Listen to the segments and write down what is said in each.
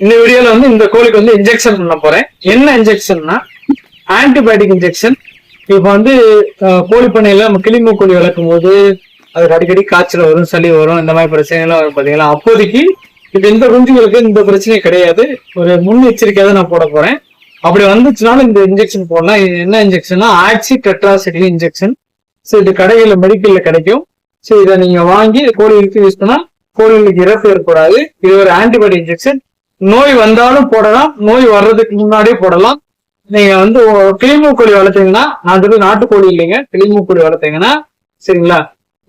இந்த வீடியோல வந்து இந்த கோழிக்கு வந்து இன்ஜெக்ஷன் பண்ண போறேன். என்ன இன்ஜெக்ஷன்னா ஆன்டிபயோட்டிக் இன்ஜெக்ஷன் இப்போ வந்து கோழி பண்ணையில நம்ம கிளிமூ கோழி வளர்க்கும் போது அதுக்கு அடிக்கடி காய்ச்சல் வரும் சளி வரும் இந்த மாதிரி பிரச்சனைலாம் வரும் பாத்தீங்களா? அப்போதைக்கு இப்போ இந்த குஞ்சுகளுக்கு இந்த பிரச்சனை கிடையாது. ஒரு முன்னெச்சரிக்கையாக தான் நான் போட போறேன். அப்படி வந்துச்சுனாலும் இந்த இன்ஜெக்ஷன் போடலாம். இது என்ன இன்ஜெக்ஷன்னா ஆக்சி டெட்ராசிட்டி இன்ஜெக்ஷன் ஸோ இது கடைகளில் மெடிக்கல்ல கிடைக்கும். ஸோ இதை நீங்க வாங்கி கோழிகளுக்கு யூஸ் பண்ணா கோழிகளுக்கு இறப்பு ஏற்படாது. இது ஒரு ஆன்டிபயோட்டிக் இன்ஜெக்ஷன் நோய் வந்தாலும் போடலாம் நோய் வர்றதுக்கு முன்னாடியே போடலாம். நீங்க வந்து கிளிமூ கோழி வளர்த்தீங்கன்னா நான் சொல்றது நாட்டுக்கோழி இல்லைங்க கிளிமூ கோழி வளர்த்தீங்கன்னா சரிங்களா?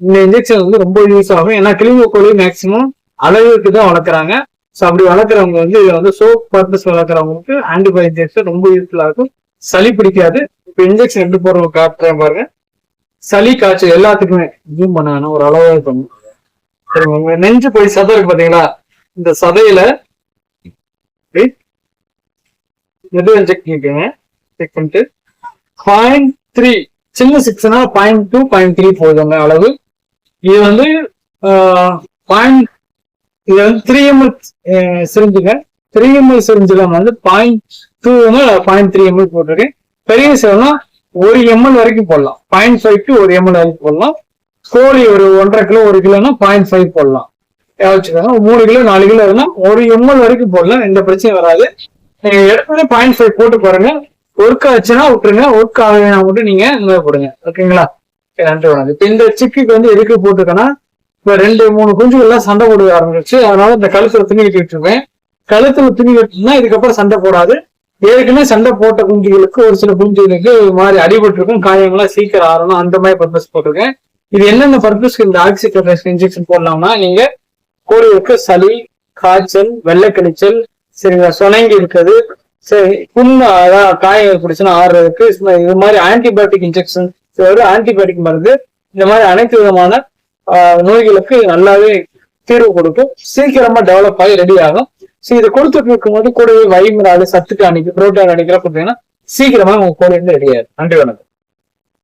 இந்த இன்ஜெக்ஷன் வந்து ரொம்ப யூஸ் ஆகும். ஏன்னா கிளிமூ கோழி மேக்சிமம் அளவுக்கு தான் வளர்க்குறாங்க. ஸோ அப்படி வளர்க்குறவங்க வந்து இதை வந்து சோப் பர்பஸ் வளர்க்குறவங்களுக்கு ஆன்டிபயோட்டிக் இன்ஜெக்ஷன் ரொம்ப யூஸ்ஃபுல்லாக இருக்கும். சளி பிடிக்காது. இப்போ இன்ஜெக்ஷன் எப்படி போடுறவங்க காட்டுறேன் பாருங்க. சளி காய்ச்சல் எல்லாத்துக்குமே ஜூம் பண்ணாங்கன்னா ஒரு அளவாக இருக்கும் நெஞ்சு போய் சதை இருக்கு பாத்தீங்களா? இந்த சதையில இப்படி எது செக் பண்ணிக்கோங்க. செக் பண்ணிட்டு. பாயிண்ட் த்ரீ சின்ன சிக்ஸ்னா பாயிண்ட் டூ பாயிண்ட் த்ரீ போதுங்க அளவு. இது வந்து பாயிண்ட் இது வந்து த்ரீ எம்எல் சிரிஞ்சுங்க. த்ரீ எம்எல் சிரிஞ்சுல வந்து point two point three ML போட்டிருக்கேன். பெரிய சிவனா ஒரு எம்எல் வரைக்கும் போடலாம். பாயிண்ட் ஃபைவ் டு ஒரு எம்எல் வரைக்கும் போடலாம். கோழி ஒரு ஒன்றரை கிலோ ஒரு கிலோனா பாயிண்ட் ஃபைவ் போடலாம். வச்சுக்கோங்க? மூணு கிலோ நாலு கிலோ இருந்தால் ஒரு எம்எல் வரைக்கும் போடலாம். எந்த பிரச்சனையும் வராது. நீங்க எடுத்தோடனே பாயிண்ட் ஃபைவ் போட்டு பாருங்க. ஒர்க் ஆச்சுன்னா விட்டுருங்க. ஒர்க் ஆகலைன்னா மட்டும் நீங்க இந்த போடுங்க. ஓகேங்களா? நன்றி வணக்கம். இப்போ இந்த சிக்குக்கு வந்து எதுக்கு போட்டுருக்கேன்னா இப்போ ரெண்டு மூணு குஞ்சுகள்லாம் சண்டை போட ஆரம்பிச்சு அதனால இந்த கழுத்துல துணி கட்டி விட்டுருவேன் கழுத்துல துணி கட்டினா இதுக்கப்புறம் சண்டை போடாது. ஏற்கனவே சண்டை போட்ட குஞ்சுகளுக்கு ஒரு சில குஞ்சுகளுக்கு மாதிரி அடிபட்டிருக்கும். காயங்கள்லாம் சீக்கிரம் ஆறணும். அந்த மாதிரி பர்பஸ் போட்டிருக்கேன். இது என்னென்ன பர்பஸ்க்கு இந்த ஆக்சிகரேஷன் இன்ஜெக்ஷன் போடலாம்னா நீங்க கோழிகளுக்கு சளி காய்ச்சல் வெள்ளைக்கிணிச்சல் சரிங்களா? சொனங்கி இருக்குது. சரி புண்ணு அதான் காயங்கள் பிடிச்சுன்னா ஆறுறதுக்கு இது மாதிரி ஆன்டிபயோட்டிக் இன்ஜெக்ஷன் ஒரு ஆன்டிபயோட்டிக் மருந்து. இந்த மாதிரி அனைத்து விதமான ஆஹ், நோய்களுக்கு நல்லாவே தீர்வு கொடுக்கும். சீக்கிரமா டெவலப் ஆகி ரெடி ஆகும். ஸோ இதை கொடுத்துட்டு இருக்கும்போது கூடவே வைமினாலு சத்துக்கு அணிக்கு புரோட்டான் அடிக்கிற கொடுத்தீங்கன்னா சீக்கிரமா உங்க கோழி வந்து ரெடி ஆகும் நன்றி வணக்கம்.